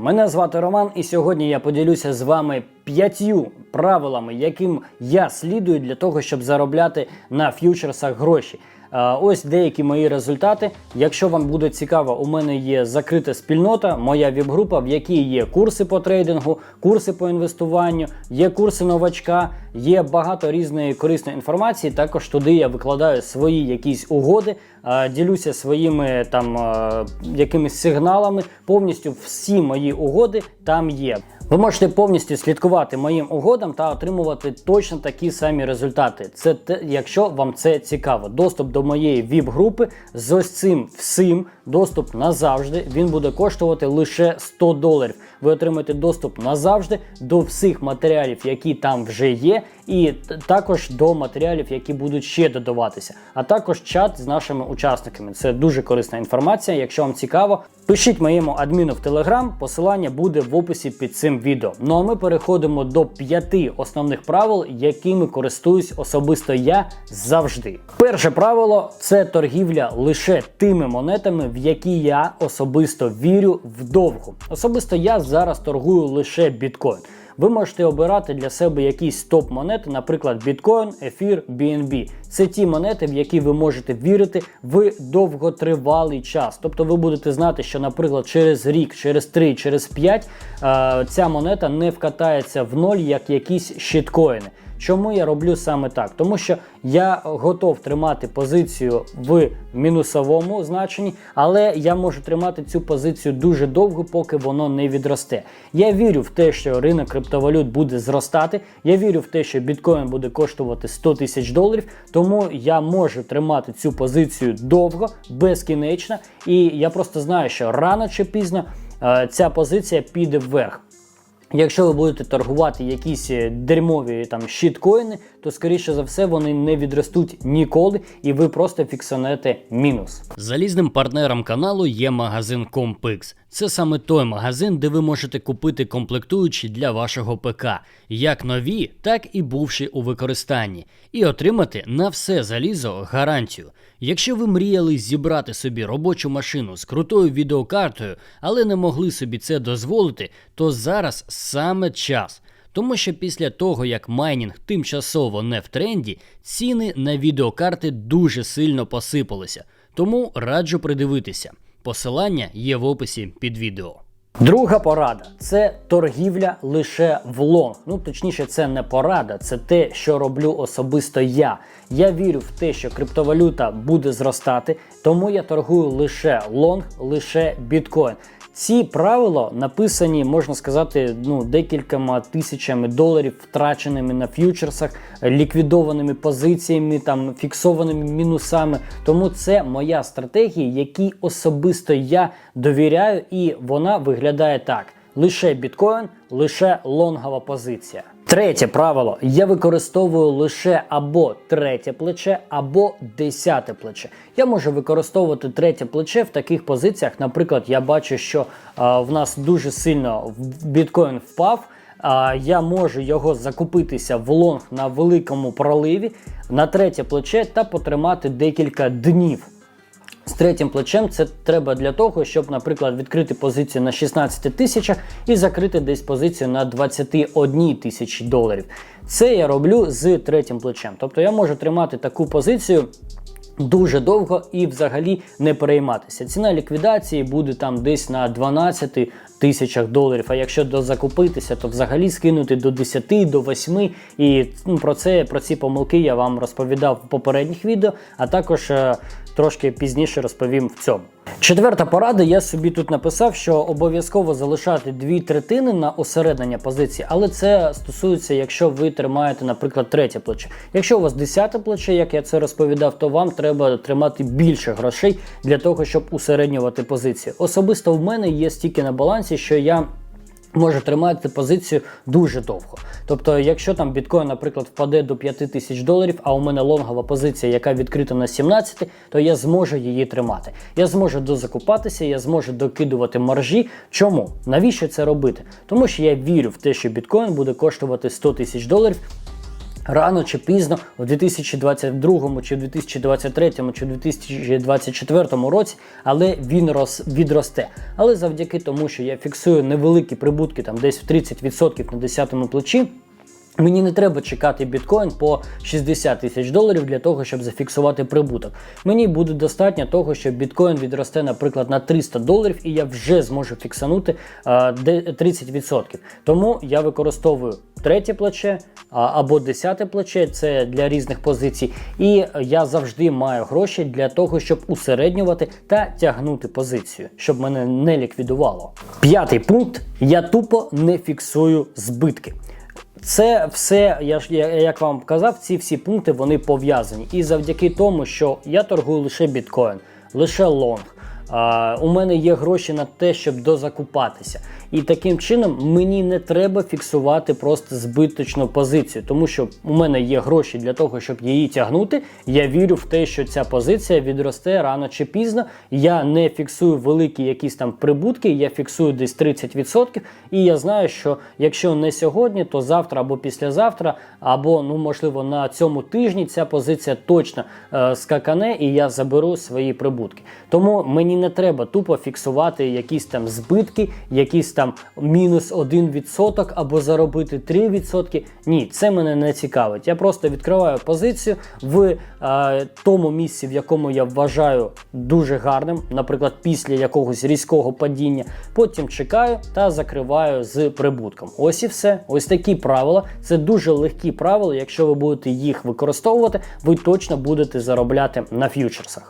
Мене звати Роман, і сьогодні я поділюся з вами п'ятью правилами, яким я слідую для того, щоб заробляти на ф'ючерсах гроші. Е, Ось деякі мої результати. Якщо вам буде цікаво, у мене є закрита спільнота, моя віп-група, в якій є курси по трейдингу, курси по інвестуванню, є курси новачка, є багато різної корисної інформації. Також туди я викладаю свої якісь угоди, е, ділюся своїми там е, якимись сигналами. Повністю всі мої угоди там є. Ви можете повністю слідкувати моїм угодам та отримувати точно такі самі результати. Це те, якщо вам це цікаво. Доступ до моєї ВІП-групи з ось цим всім, доступ назавжди. Він буде коштувати лише 100 доларів. Ви отримаєте доступ назавжди до всіх матеріалів, які там вже є, і також до матеріалів, які будуть ще додаватися. А також чат з нашими учасниками. Це дуже корисна інформація. Якщо вам цікаво, пишіть моєму адміну в Телеграм. Посилання буде в описі під цим відео. Ну а ми переходимо до п'яти основних правил, якими користуюсь особисто я завжди. Перше правило це торгівля лише тими монетами, в які я особисто вірю вдовго. Особисто я зараз торгую лише біткоін. Ви можете обирати для себе якісь топ-монети, наприклад, біткоін, ефір, BNB. Це ті монети, в які ви можете вірити в довготривалий час. Тобто ви будете знати, що, наприклад, через рік, через три, через 5 е, ця монета не вкатається в ноль, як якісь щиткоїни. Чому я роблю саме так? Тому що я готов тримати позицію в мінусовому значенні, але я можу тримати цю позицію дуже довго, поки воно не відросте. Я вірю в те, що ринок криптовалют буде зростати. Я вірю в те, що біткоін буде коштувати 100 тисяч доларів. Тому я можу тримати цю позицію довго, безкінечно, і я просто знаю, що рано чи пізно е, ця позиція піде вверх. Якщо ви будете торгувати якісь е, дерьмові там щиткоїни, то скоріше за все вони не відростуть ніколи, і ви просто фіксанете мінус. Залізним партнером каналу є магазин Compix. Це саме той магазин, де ви можете купити комплектуючі для вашого ПК, як нові, так і бувші у використанні, і отримати на все залізо гарантію. Якщо ви мріяли зібрати собі робочу машину з крутою відеокартою, але не могли собі це дозволити, то зараз саме час. Тому що після того, як майнінг тимчасово не в тренді, ціни на відеокарти дуже сильно посипалися. Тому раджу придивитися. Посилання є в описі під відео. Друга порада це торгівля лише в лонг. Ну точніше, це не порада, це те, що роблю особисто я. Я вірю в те, що криптовалюта буде зростати, тому я торгую лише лонг, лише біткоін. Ці правила написані, можна сказати, ну декількома тисячами доларів, втраченими на ф'ючерсах, ліквідованими позиціями, там фіксованими мінусами. Тому це моя стратегія, якій особисто я довіряю, і вона виглядає так: лише біткоін, лише лонгова позиція. Третє правило: я використовую лише або третє плече, або десяте плече. Я можу використовувати третє плече в таких позиціях. Наприклад, я бачу, що а, в нас дуже сильно біткоін впав. А, я можу його закупитися в лонг на великому проливі на третє плече та потримати декілька днів. З третім плечем це треба для того, щоб, наприклад, відкрити позицію на 16 тисячах і закрити десь позицію на 21 тисячі доларів. Це я роблю з третім плечем. Тобто я можу тримати таку позицію. Дуже довго і взагалі не перейматися. Ціна ліквідації буде там десь на 12 тисячах доларів. А якщо дозакупитися, то взагалі скинути до 10, до 8. І ну, про це про ці помилки я вам розповідав в попередніх відео, а також е, трошки пізніше розповім в цьому. Четверта порада, я собі тут написав, що обов'язково залишати дві третини на осереднення позиції, але це стосується, якщо ви тримаєте, наприклад, третє плече. Якщо у вас десяте плече, як я це розповідав, то вам треба тримати більше грошей для того, щоб усереднювати позицію. Особисто в мене є стільки на балансі, що я може тримати позицію дуже довго. Тобто, якщо там біткоін, наприклад, впаде до 5 тисяч доларів, а у мене лонгова позиція, яка відкрита на 17, то я зможу її тримати. Я зможу дозакупатися, я зможу докидувати маржі. Чому? Навіщо це робити? Тому що я вірю в те, що біткоін буде коштувати 100 тисяч доларів. Рано чи пізно, у 2022 чи в 2023 чи в 2024 році, але він роз, відросте. Але завдяки тому, що я фіксую невеликі прибутки, там десь в 30% на 10-му плечі. Мені не треба чекати біткоін по 60 тисяч доларів для того, щоб зафіксувати прибуток. Мені буде достатньо того, що біткоін відросте, наприклад, на 300 доларів, і я вже зможу фіксанути а, де- 30%. Тому я використовую третє плече або десяте плече, це для різних позицій. І я завжди маю гроші для того, щоб усереднювати та тягнути позицію, щоб мене не ліквідувало. П'ятий пункт: я тупо не фіксую збитки. Це все, я ж як вам казав, ці всі пункти вони пов'язані. І завдяки тому, що я торгую лише біткоін, лише лонг. У мене є гроші на те, щоб дозакупатися. І таким чином мені не треба фіксувати просто збиточну позицію, тому що у мене є гроші для того, щоб її тягнути. Я вірю в те, що ця позиція відросте рано чи пізно. Я не фіксую великі якісь там прибутки, я фіксую десь 30%. І я знаю, що якщо не сьогодні, то завтра або післязавтра, або ну можливо на цьому тижні ця позиція точно е, скакане, і я заберу свої прибутки. Тому мені не треба тупо фіксувати якісь там збитки, якісь там мінус 1% або заробити 3%. Ні, це мене не цікавить. Я просто відкриваю позицію в е, тому місці, в якому я вважаю дуже гарним, наприклад, після якогось різкого падіння. Потім чекаю та закриваю з прибутком. Ось і все. Ось такі правила. Це дуже легкі правила. Якщо ви будете їх використовувати, ви точно будете заробляти на ф'ючерсах.